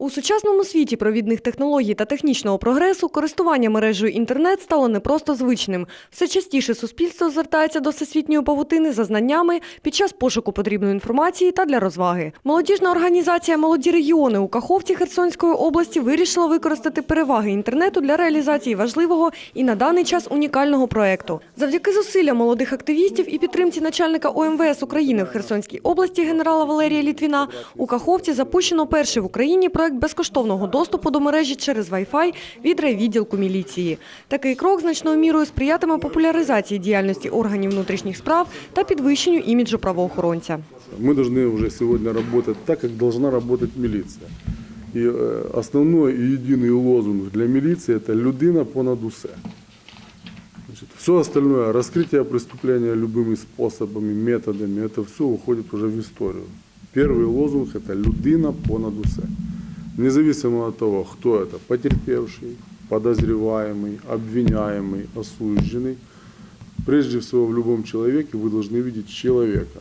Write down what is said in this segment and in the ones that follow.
У сучасному світі провідних технологій та технічного прогресу користування мережею інтернет стало не просто звичним. Все частіше суспільство звертається до всесвітньої павутини за знаннями під час пошуку потрібної інформації та для розваги. Молодіжна організація Молоді регіони у Каховці Херсонської області вирішила використати переваги інтернету для реалізації важливого і на даний час унікального проекту. Завдяки зусиллям молодих активістів і підтримці начальника ОМВС України в Херсонській області генерала Валерія Літвіна у Каховці запущено перший в Україні проект безкоштовного доступу до мережі через Wi-Fi від райвідділку міліції. Такий крок значною мірою сприятиме популяризації діяльності органів внутрішніх справ та підвищенню іміджу правоохоронця. Мы должны уже сегодня работать так, как должна работать милиция. И э, основной и единый лозунг для милиции – это «людина понад усе». Значит, все остальное, раскрытие преступления любыми способами, методами, это все уходит уже в историю. Первый лозунг – это «людина понад усе». Независимо от того, кто это, потерпевший, подозреваемый, обвиняемый, осужденный, прежде всего в любом человеке вы должны видеть человека.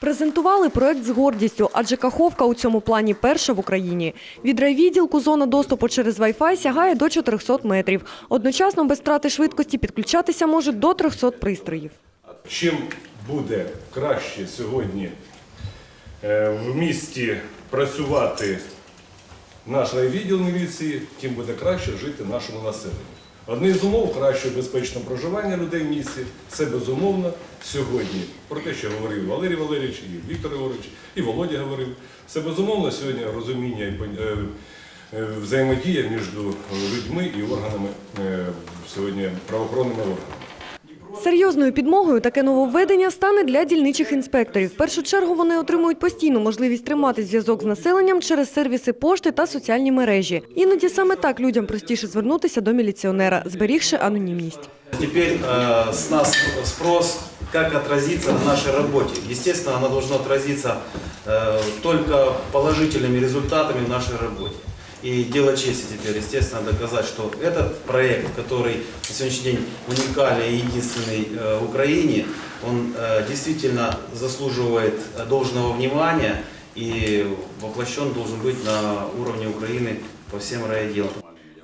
Презентували проект з гордістю, адже Каховка у цьому плані перша в Україні. Від райвідділку зона доступу через Wi-Fi сягає до 400 метрів. Одночасно без втрати швидкості підключатися можуть до 300 пристроїв. Чим буде краще сьогодні е, в місті працювати наш райвідділ міліції, тим буде краще жити нашому населенню. Одне з умов кращого безпечного проживання людей в місті це безумовно сьогодні. Про те, що говорив Валерій Валерійович, і Віктор Григорович, і Володя говорив. Це безумовно сьогодні розуміння і е, е, взаємодія між людьми і органами е, сьогодні правоохоронними органами. Серйозною підмогою таке нововведення стане для дільничих інспекторів. В першу чергу вони отримують постійну можливість тримати зв'язок з населенням через сервіси пошти та соціальні мережі. Іноді саме так людям простіше звернутися до міліціонера, зберігши анонімність. Теперь э, с нас спрос, как отразиться на нашей работе. Естественно, оно должно отразиться э, только положительными результатами в нашей работе. И дело чести теперь, естественно, доказать, что этот проект, который на сегодняшний день уникальный и единственный э, в Украине, он э, действительно заслуживает должного внимания и воплощен должен быть на уровне Украины по всем райотделам.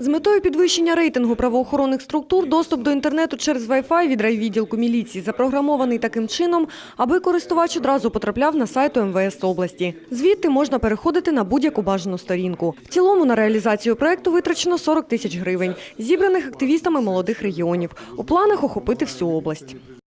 З метою підвищення рейтингу правоохоронних структур доступ до інтернету через Wi-Fi від райвідділку міліції запрограмований таким чином, аби користувач одразу потрапляв на сайт МВС області. Звідти можна переходити на будь-яку бажану сторінку. В цілому на реалізацію проекту витрачено 40 тисяч гривень, зібраних активістами молодих регіонів. У планах охопити всю область.